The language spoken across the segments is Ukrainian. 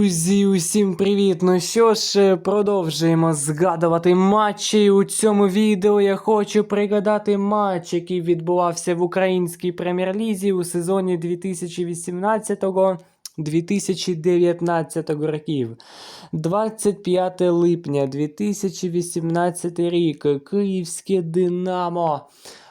Друзі, усім привіт! Ну що ж, продовжуємо згадувати матчі. У цьому відео я хочу пригадати матч, який відбувався в українській прем'єр-лізі у сезоні 2018-2019 років. 25 липня 2018 рік. Київське Динамо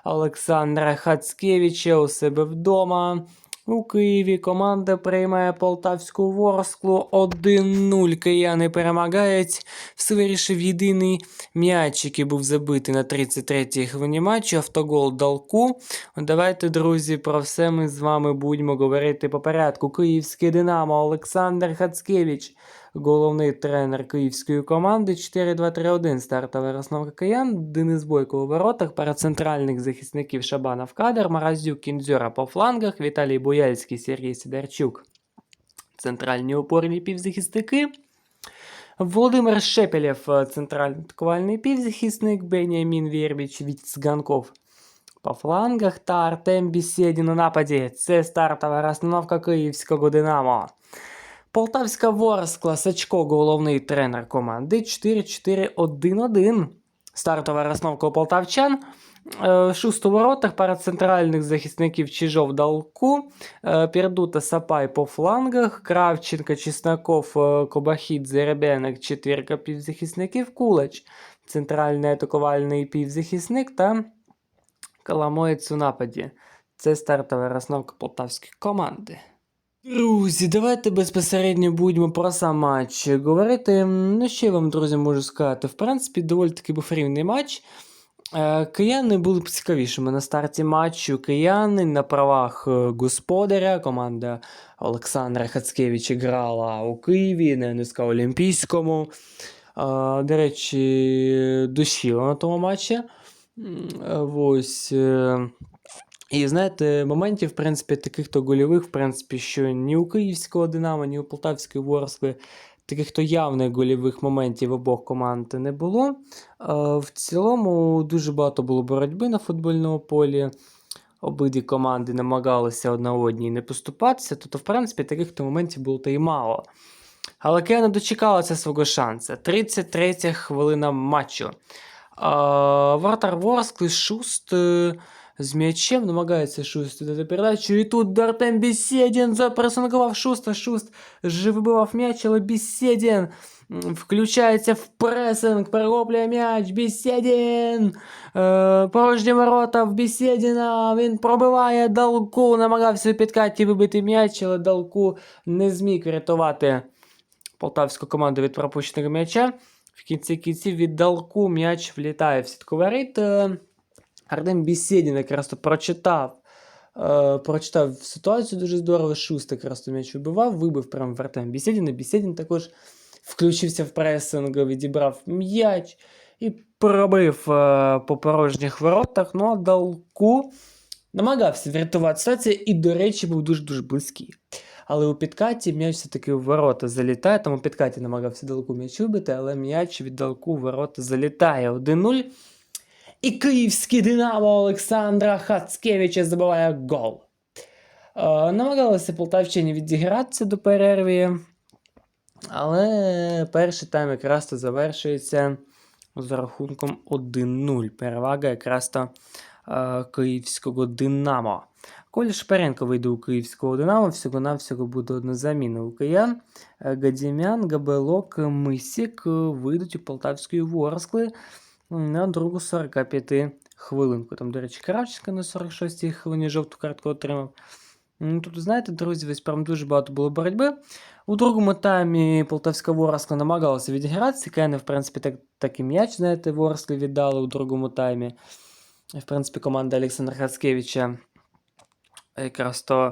Олександра Хацкевича у себе вдома. У Києві команда приймає полтавську Ворсклу 1-0. Кияни перемагають. Все вирішив єдиний м'яч, який був забитий на 33-й хвилині матчу. Автогол Далку. Давайте, друзі, про все ми з вами будемо говорити по порядку. Київське Динамо Олександр Хацкевич. Головний тренер київської команди 4-2-3-1. Стартова розновка киян. Денис Бойко у воротах, пара центральних захисників Шабанов Кадр, Маразюк Кінзьора по флангах, Віталій Бояльський, Сергій Сидорчук. Центральні опорні півзахисники. Володимир Шепелєв, центральний атакувальний півзахисник, Беніамін Вєрбіч, Віцганков по флангах та Артем Бісєдін у нападі. Це стартова розстановка київського Динамо. Полтавська Ворскла, Сачко, головний тренер команди 4-4-1-1. Стартова розновка у полтавчан. Е, Шуст у воротах, пара центральних захисників Чижов Далку, е, Пердута Сапай по флангах, Кравченко, Чесноков, е, Кобахід, Зеребенок, четвірка півзахисників, Кулач, центральний атакувальний півзахисник та Коломоєць у нападі. Це стартова розновка полтавської команди. Друзі, давайте безпосередньо будемо про сам матч говорити. Ну, що я вам, друзі, можу сказати. В принципі, доволі таки був рівний матч. Е, Кияни були б цікавішими на старті матчу. Кияни на правах е, господаря. Команда Олександра Хацкевича грала у Києві на НСК Олімпійському. Е, До речі, дощило на тому матчі. Ось. І знаєте, моментів, в принципі, таких то гольових, в принципі, що ні у київського Динамо, ні у Полтавської Ворскли таких то явних гольових моментів обох команд не було. В цілому дуже багато було боротьби на футбольному полі. Обидві команди намагалися одна одній не поступатися, тобто, в принципі, таких то моментів було та й мало. Але не дочекалася свого шансу. 33 хвилина матчу. Вратар Ворскли Шуст з м'ячем намагається Шуст дати передачу. І тут Артем Беседін запресингував Шуста. Шуст же вибивав м'яч, але Беседін м, включається в пресинг, перехоплює м'яч. Беседін! Е, порожні ворота в Беседіна. Він пробиває Далку, намагався у підкаті вибити м'яч, але Далку не зміг врятувати полтавську команду від пропущеного м'яча. В кінці кінців від Далку м'яч влітає в сітку воріт. Артем Бісєдін якраз то прочитав. Е, прочитав ситуацію дуже здорово. Шуст якраз то м'яч вибивав, вибив прямо в Артем Бісєдіна. Бісєдін також включився в пресинг, відібрав м'яч і пробив е, по порожніх воротах. Ну а Далку намагався врятувати ситуацію і, до речі, був дуже-дуже близький. Але у підкаті м'яч все-таки в ворота залітає. Тому у підкаті намагався далеку м'яч вибити, але м'яч від далеку в ворота залітає 1-0. І київський Динамо Олександра Хацкевича забиває гол. Е, намагалися полтавчині відігратися до перерви. Але перший тайм якраз то завершується з рахунком 1-0. Перевага якраз то е, київського Динамо. Коля Шперенко вийде у київського Динамо, всього-навсього буде одна заміна у киян. Е, Гадімян, Габелок, Мисік вийдуть у Полтавської Ворскли на другу 45 хвилинку. Там, до речі, Кравченко на 46-й хвилині жовту картку отримав. Ну, Тут, знаєте, друзі, ось прям дуже багато було боротьби. У другому таймі Полтавська Ворскла намагалася відігратися. Кияни, в принципі, так, так і м'яч, знаєте, Ворскли віддали у другому таймі. В принципі, команда Олександра Хацкевича якраз то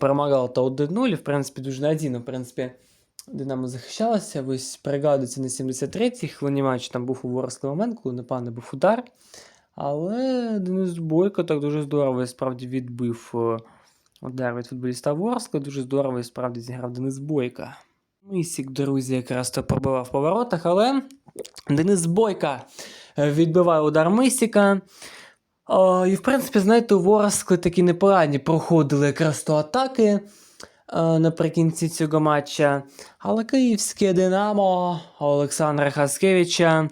перемагала та 1-0, в принципі, дуже надійно, в принципі, Динамо захищалася. Ось пригадується на 73-й хвилині матчу, там був у Ворскли момент, коли непевний був удар. Але Денис Бойко так дуже здорово і справді відбив е, удар від футболіста Ворскли. Дуже здорово і справді зіграв Денис Бойко. Мисік, друзі, якраз то пробивав по воротах, але Денис Бойко е, відбиває удар Мисіка. О, і, в принципі, знаєте, у Ворскли такі непорадні проходили якраз то атаки. Е, наприкінці цього матча. Але київське Динамо Олександра Хаскевича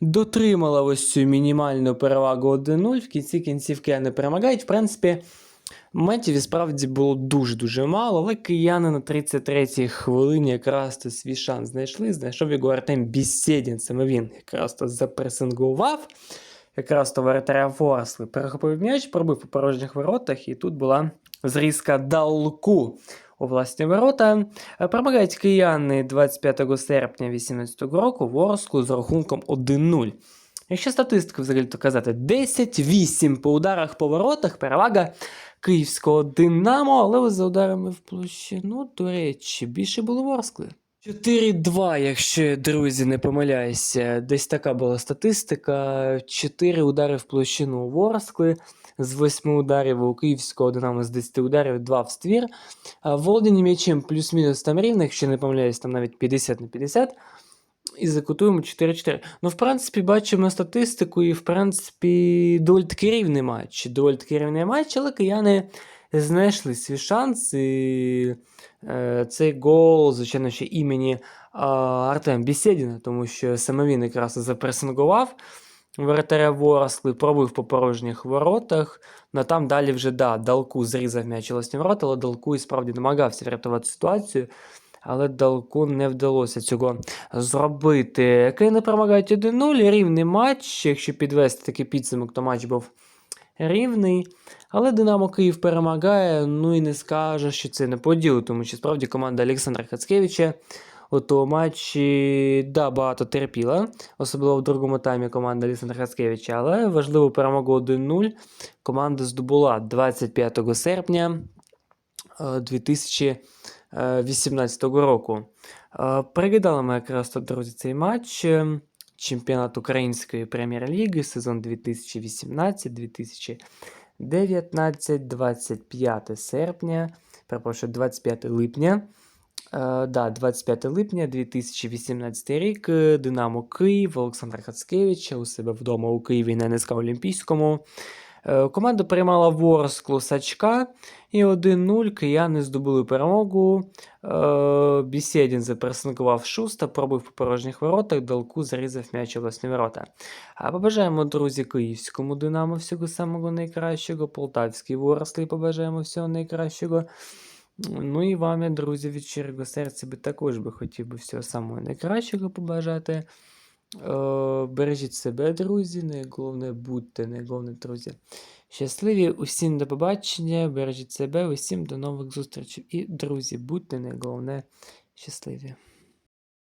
дотримала ось цю мінімальну перевагу 1-0. В кінці кінців кияни перемагають. В принципі, Метів справді було дуже-дуже мало, але кияни на 33-й хвилині якраз то свій шанс знайшли. Знайшов його Артем Бісєдін, саме він якраз то запресингував. Якраз то воротаря Ворсли перехопив м'яч, пробив по порожніх воротах, і тут була зрізка далку у власні ворота. Е, Перемагають кияни 25 серпня 2018 року Ворсклу з рахунком 1-0. Якщо статистику взагалі то казати, 10-8 по ударах по воротах, перевага київського Динамо, але за ударами в площину, до речі, більше було Ворскли. 4-2, якщо друзі, не помиляюся. Десь така була статистика. 4 удари в площину у Ворскли, з 8 ударів у київського Динамо з 10 ударів, 2 в ствір. Володіння м'ячем плюс-мінус там рівно, якщо не помиляюсь, там навіть 50 на 50. І закутуємо 4-4. Ну, в принципі, бачимо статистику, і в принципі, доволі таки рівний матч. Доволі таки рівний матч, але кияни знайшли свій шанс. І е, цей гол, звичайно, ще імені а, Артем Бісєдіна, тому що саме він якраз запресингував воротаря Ворскли, пробив по порожніх воротах. Ну, там далі вже да, Далку зрізав м'яч власні ворота, але Далку і справді намагався врятувати ситуацію. Але Далку не вдалося цього зробити. Кияни перемагають 1-0, рівний матч. Якщо підвести такий підсумок, то матч був рівний. Але Динамо Київ перемагає. Ну і не скаже, що це не по ділу, тому що справді команда Олександра Хацкевича у тому матчі да, багато терпіла, особливо в другому таймі команда Олександра Хацкевича, але важливу перемогу 1-0 команда здобула 25 серпня е, 2018 року. Е, Пригадали ми якраз тут, друзі, цей матч. Чемпіонат Української прем'єр-ліги, сезон 2018-2019, 25 серпня, перепрошую, 25 липня. Е, да, 25 липня 2018 рік. е, Динамо Київ, Олександр Хацкевич у себе вдома у Києві на НСК Олімпійському. Е, Команда приймала Ворсклу Сачка і 1-0 кияни здобули перемогу. Е, Бісєдін запресингував Шуста, пробив по порожніх воротах, Далку зарізав м'яч власні ворота. А побажаємо, друзі, київському Динамо всього самого найкращого, Полтавській Ворслі побажаємо всього найкращого. Ну і вам, я, друзі, від щирого серця би також би хотів би всього самого найкращого побажати. Е, бережіть себе, друзі, найголовне будьте, найголовне, друзі. Щасливі, усім до побачення, бережіть себе, усім до нових зустрічей. І, друзі, будьте найголовне щасливі.